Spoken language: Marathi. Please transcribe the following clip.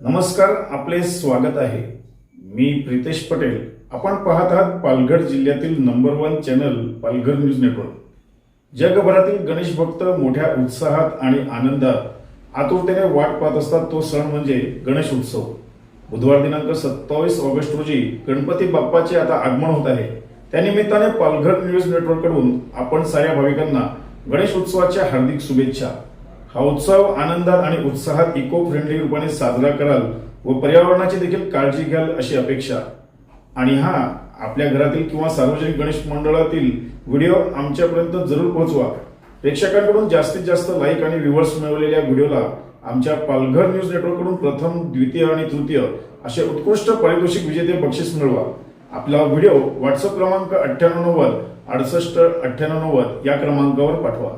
नमस्कार आपले स्वागत आहे. मी प्रितेश पटेल. आपण पाहत आहात पालघर जिल्ह्यातील number one channel Palghar news network. जगभरातील गणेश भक्त मोठ्या उत्साहात आणि आनंदात आतुरतेने वाट पाहत असतात तो सण म्हणजे गणेश उत्सव. बुधवार दिनांक सत्तावीस ऑगस्ट रोजी गणपती बाप्पाचे आता आगमन होत आहे. त्यानिमित्ताने पालघर न्यूज नेटवर्ककडून आपण साऱ्या भाविकांना गणेश उत्सवाच्या हार्दिक शुभेच्छा. हा उत्सव आनंदात आणि उत्साहात इको फ्रेंडली रूपाने साजरा कराल व पर्यावरणाची देखील काळजी घ्याल अशी अपेक्षा. आणि हा आपल्या घरातील किंवा सार्वजनिक गणेश मंडळातील व्हिडिओ आमच्यापर्यंत जरूर पोहोचवा. प्रेक्षकांकडून जास्तीत जास्त लाईक आणि व्ह्युअर्स मिळवलेल्या व्हिडिओला आमच्या पालघर न्यूज नेटवर्ककडून प्रथम द्वितीय आणि तृतीय असे उत्कृष्ट पारितोषिक विजेते बक्षीस मिळवा. आपला व्हिडिओ व्हॉट्सअप क्रमांक अठ्ठ्याण्णव नव्वद अडसष्ट अठ्ठ्याण्णव नव्वद या क्रमांकावर पाठवा.